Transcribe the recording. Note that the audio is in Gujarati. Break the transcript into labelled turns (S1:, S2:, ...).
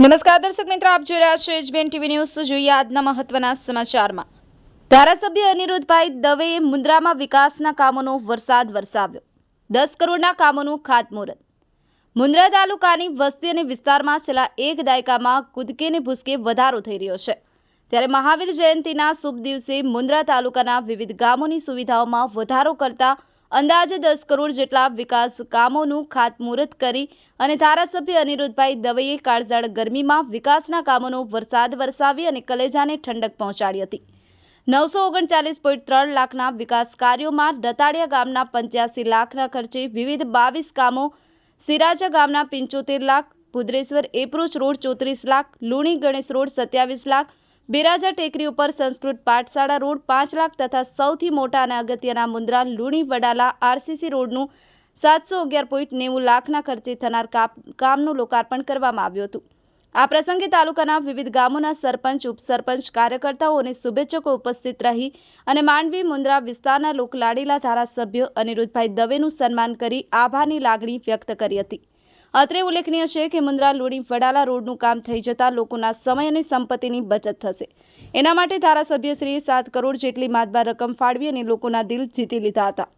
S1: નમસ્કાર દર્શક મિત્રો, આપ જોઈ રહ્યા છો એચબીએન ટીવી ન્યૂઝ જોઈએ આજના મહત્વના સમાચારમાં. ધારાસભ્ય અનિરુદ્ધભાઈ દવેએ મુન્દ્રામાં વિકાસના કામોનો વરસાદ વરસાવ્યો. દસ કરોડના કામોનું ખાતમુહૂર્ત. મુન્દ્રા તાલુકાની વસ્તી અને વિસ્તારમાં છેલ્લા એક દાયકામાં કૂદકે ને ભૂસકે વધારો થઈ રહ્યો છે. ત્યારે મહાવીર જયંતિના શુભ દિવસે મુન્દ્રા તાલુકાના વિવિધ ગામોની સુવિધાઓમાં વધારો કરતા અંદાજે દસ કરોડ જેટલા વિકાસ કામોનું ખાતમુહૂર્ત કરી અને ધારાસભ્ય અનિરુદ્ધભાઈ દવેએ કાળઝાળ ગરમીમાં વિકાસના કામોનો વરસાદ વરસાવી અને કલેજાને ઠંડક પહોંચાડી હતી. નવસો ઓગણચાલીસ પોઈન્ટ ત્રણ લાખના વિકાસ કાર્યોમાં રતાડિયા ગામના પંચ્યાસી લાખના ખર્ચે વિવિધ બાવીસ કામો સિરાજા ગામના પંચોતેર લાખ, ભુદ્રેશ્વર એપ્રોચ રોડ ચોત્રીસ લાખ, લુણી ગણેશ રોડ સત્યાવીસ લાખ બિરાજા ટેકરી ઉપર સંસ્કૃત પાઠશાળા રોડ પાંચ લાખ તથા સૌથી મોટા અને અગત્યના મુન્દ્રા લુણી વડાલા આરસીસી રોડનું સાતસો અગિયાર પોઈન્ટ નેવું લાખના ખર્ચે થનાર કામનું લોકાર્પણ કરવામાં આવ્યું હતું. આ પ્રસંગે તાલુકાના વિવિધ ગામોના સરપંચ, ઉપસરપંચ, કાર્યકર્તાઓ અને શુભેચ્છકો ઉપસ્થિત રહી અને માંડવી મુન્દ્રા વિસ્તારના લોકલાડીલા ધારાસભ્ય અનિરુદ્ધભાઈ દવેનું સન્માન કરી આભારની લાગણી વ્યક્ત કરી હતી. અત્રે ઉલ્લેખનીય છે કે મુન્દ્રા લોડી વડાલા રોડનું કામ થઈ જતા લોકોના સમય અને સંપત્તિની બચત થશે. એના માટે ધારાસભ્યશ્રીએ સાત કરોડ જેટલી માતબાર રકમ ફાળવી અને લોકોના દિલ જીતી લીધા હતા.